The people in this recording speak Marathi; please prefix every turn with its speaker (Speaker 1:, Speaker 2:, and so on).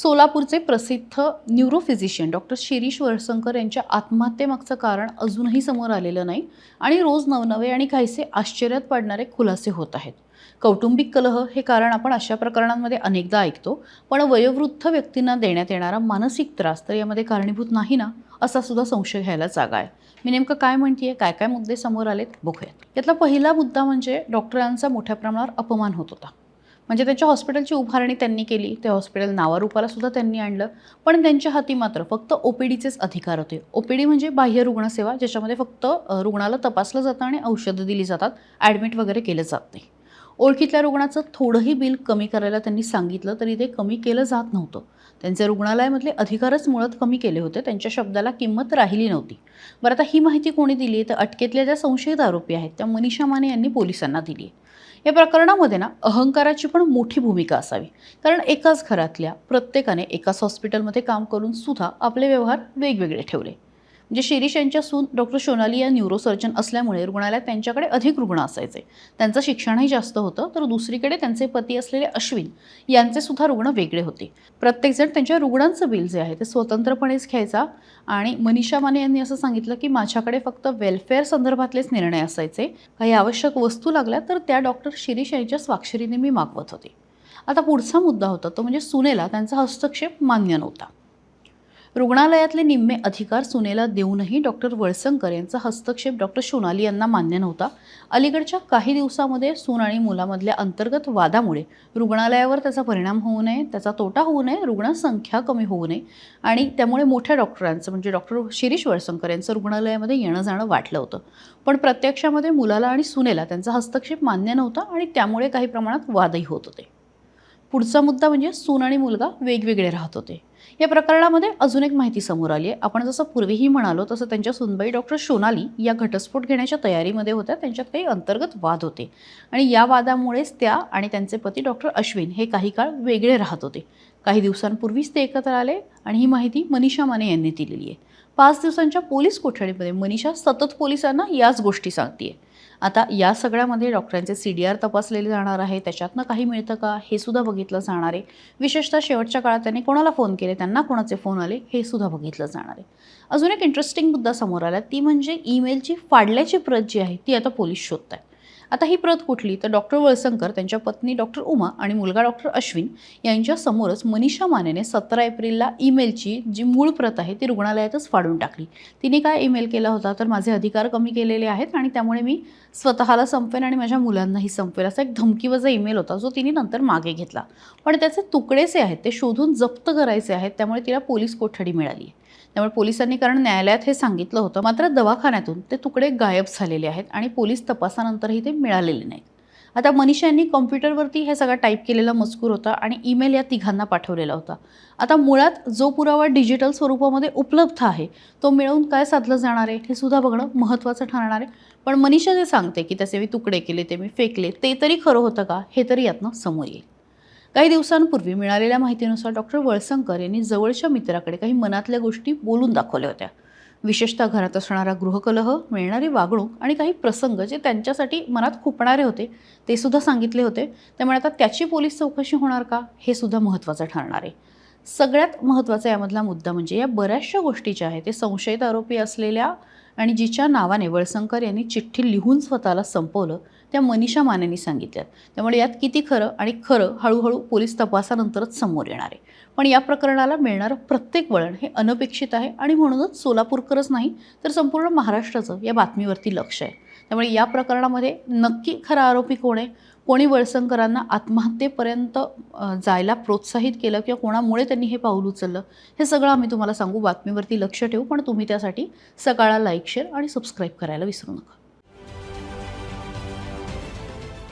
Speaker 1: सोलापूरचे प्रसिद्ध न्यूरोफिजिशियन डॉक्टर शिरीष वळसंकर यांच्या आत्महत्येमागचं कारण अजूनही समोर आलेलं नाही आणि रोज नवनवे आणि काहीसे आश्चर्यात पाडणारे खुलासे होत आहेत. कौटुंबिक कलह हे कारण आपण अशा प्रकरणांमध्ये अनेकदा ऐकतो पण वयोवृद्ध व्यक्तींना देण्यात येणारा मानसिक त्रास तर यामध्ये कारणीभूत नाही ना असा सुद्धा संशय घ्यायला जागा आहे. मी नेमकं काय म्हणते काय काय मुद्दे समोर आलेत बघूयात. यातला पहिला मुद्दा म्हणजे डॉक्टरांचा मोठ्या प्रमाणावर अपमान होत होता. म्हणजे त्यांच्या हॉस्पिटलची उभारणी त्यांनी केली ते हॉस्पिटल नावारूपाला सुद्धा त्यांनी आणलं पण त्यांच्या हाती मात्र फक्त ओ पी डीचेच अधिकार होते. ओ पी डी म्हणजे बाह्य रुग्णसेवा ज्याच्यामध्ये फक्त रुग्णाला तपासलं जातं आणि औषधं दिली जातात ॲडमिट वगैरे केलं जात नाही. ओळखीतल्या रुग्णाचं थोडंही बिल कमी करायला त्यांनी सांगितलं तरी ते कमी केलं जात नव्हतं. त्यांचे रुग्णालयामधले अधिकारच मुळात कमी केले होते त्यांच्या शब्दाला किंमत राहिली नव्हती. बरं आता ही माहिती कोणी दिली आहे तर अटकेतल्या ज्या संशयित आरोपी आहेत त्या मनीषा माने यांनी पोलिसांना दिली आहे या प्रकरणामध्ये ना अहंकाराची पण मोठी भूमिका असावी. कारण एकाच घरातल्या प्रत्येकाने एकाच हॉस्पिटलमध्ये काम करून सुद्धा आपले व्यवहार वेगवेगळे ठेवले. म्हणजे शिरीष यांच्या सून डॉक्टर सोनाली या न्यूरोसर्जन असल्यामुळे रुग्णालयात त्यांच्याकडे अधिक रुग्ण असायचे. त्यांचं शिक्षणही जास्त होतं तर दुसरीकडे त्यांचे पती असलेले अश्विन यांचे सुद्धा रुग्ण वेगळे होते. प्रत्येकजण त्यांच्या रुग्णांचं बिल जे आहे ते स्वतंत्रपणेच घ्यायचा आणि मनीषा माने यांनी असं सांगितलं की माझ्याकडे फक्त वेलफेअर संदर्भातलेच निर्णय असायचे. काही आवश्यक वस्तू लागल्या तर त्या डॉक्टर शिरीष यांच्या स्वाक्षरीने मी मागवत होते. आता पुढचा मुद्दा होता तो म्हणजे सुनेला त्यांचा हस्तक्षेप मान्य नव्हता. रुग्णालयातले निम्मे अधिकार सुनेला देऊनही डॉक्टर वळसंकर यांचा हस्तक्षेप डॉक्टर सोनाली यांना मान्य नव्हता. अलीकडच्या काही दिवसामध्ये सून आणि मुलामधल्या अंतर्गत वादामुळे रुग्णालयावर त्याचा परिणाम होऊ नये त्याचा तोटा होऊ नये रुग्णसंख्या कमी होऊ नये आणि त्यामुळे मोठ्या डॉक्टरांचं म्हणजे डॉक्टर शिरीष वळसंकर यांचं रुग्णालयामध्ये येणं जाणं वाटलं होतं. पण प्रत्यक्षामध्ये मुलाला आणि सुनेला त्यांचा हस्तक्षेप मान्य नव्हता आणि त्यामुळे काही प्रमाणात वादही होत होते. पुढचा मुद्दा म्हणजे सून आणि मुलगा वेगवेगळे राहत होते. या प्रकरणामध्ये अजून एक माहिती समोर आली आहे. आपण जसं पूर्वीही म्हणालो तसं त्यांच्या सुनबाई डॉक्टर सोनाली या घटस्फोट घेण्याच्या तयारीमध्ये होत्या. त्यांच्यात काही अंतर्गत वाद होते. आणि या वादामुळेच त्या आणि त्यांचे पती डॉक्टर अश्विन हे काही काळ वेगळे राहत होते. काही दिवसांपूर्वीच ते एकत्र आले आणि ही माहिती मनीषा माने यांनी दिलेली आहे. पाच दिवसांच्या पोलीस कोठडीमध्ये मनीषा सतत पोलिसांना याच गोष्टी सांगते आता या सगळ्यामध्ये डॉक्टरांचे सी डी आर तपासलेले जाणार आहे. त्याच्यातनं काही मिळतं का? हे सुद्धा बघितलं जाणार आहे. विशेषतः शेवटच्या काळात त्यांनी कोणाला फोन केले? त्यांना कोणाचे फोन आले? हे सुद्धा बघितलं जाणार आहे. अजून एक इंटरेस्टिंग मुद्दा समोर आला. ती म्हणजे ईमेलची फाडल्याची प्रत जी आहे ती आता पोलीस शोधत आहे आता ही प्रत कुठली? तर डॉक्टर वळसंकर त्यांच्या पत्नी डॉक्टर उमा आणि मुलगा डॉक्टर अश्विन यांच्या समोरच मनीषा मानेने सतरा एप्रिलला ईमेलची जी मूळ प्रत आहे ती रुग्णालयातच फाडून टाकली. तिने काय ईमेल केला होता? तर माझे अधिकार कमी केलेले आहेत आणि त्यामुळे मी स्वतःला संपवेन आणि माझ्या मुलांनाही संपेल असा एक धमकीवजा ईमेल होता जो तिने नंतर मागे घेतला. पण त्याचे तुकडेचे आहेत ते शोधून जप्त करायचे आहेत त्यामुळे तिला पोलीस कोठडी मिळाली त्यामुळे पोलिसांनी कारण न्यायालयात हे सांगितलं होतं. मात्र दवाखान्यातून ते तुकडे गायब झालेले आहेत आणि पोलीस तपासानंतरही ते मिळालेले नाहीत. आता मनीषा यांनी कॉम्प्युटरवरती हे सगळा टाईप केलेला मजकूर होता आणि ईमेल या तिघांना पाठवलेला होता. आता मुळात जो पुरावा डिजिटल स्वरूपामध्ये उपलब्ध आहे तो मिळवून काय साधलं जाणार आहे हे सुद्धा बघणं महत्त्वाचं ठरणार आहे. पण मनीषा जे सांगते की त्याचे मी तुकडे केले ते मी फेकले ते तरी खरं होतं का? हे तरी यातनं समोर येईल. काही दिवसांपूर्वी मिळालेल्या माहितीनुसार डॉक्टर वळसंकर यांनी जवळच्या मित्राकडे काही मनातल्या गोष्टी बोलून दाखवल्या होत्या. विशेषतः घरात असणारा गृहकलह मिळणारी वागणूक आणि काही प्रसंग जे त्यांच्यासाठी मनात खुपणारे होते ते सुद्धा सांगितले होते. त्यामुळे आता त्याची पोलीस चौकशी होणार का? हे सुद्धा महत्त्वाचं ठरणार आहे. सगळ्यात महत्त्वाचा यामधला मुद्दा म्हणजे या बऱ्याचशा गोष्टी ज्या आहेत ते संशयित आरोपी असलेल्या आणि जिच्या नावाने वळसंकर यांनी चिठ्ठी लिहून स्वतःला संपवलं त्या मनीषा मानेनी सांगितल्यात. त्यामुळे यात किती खरं आणि खरं हळूहळू पोलीस तपासानंतरच समोर येणार आहे. पण या प्रकरणाला मिळणारं प्रत्येक वळण हे अनपेक्षित आहे आणि म्हणूनच सोलापूरकरच नाही तर संपूर्ण महाराष्ट्राचं या बातमीवरती लक्ष आहे. त्यामुळे या प्रकरणामध्ये नक्की खरा आरोपी कोण आहे? कोणी वळसंकरांना आत्महत्येपर्यंत जायला प्रोत्साहित केलं किंवा कोणामुळे त्यांनी हे पाऊल उचललं हे सगळं आम्ही तुम्हाला सांगू. बातमीवरती लक्ष ठेवू पण तुम्ही त्यासाठी सकाळला लाईक शेअर आणि सबस्क्राईब करायला विसरू नका.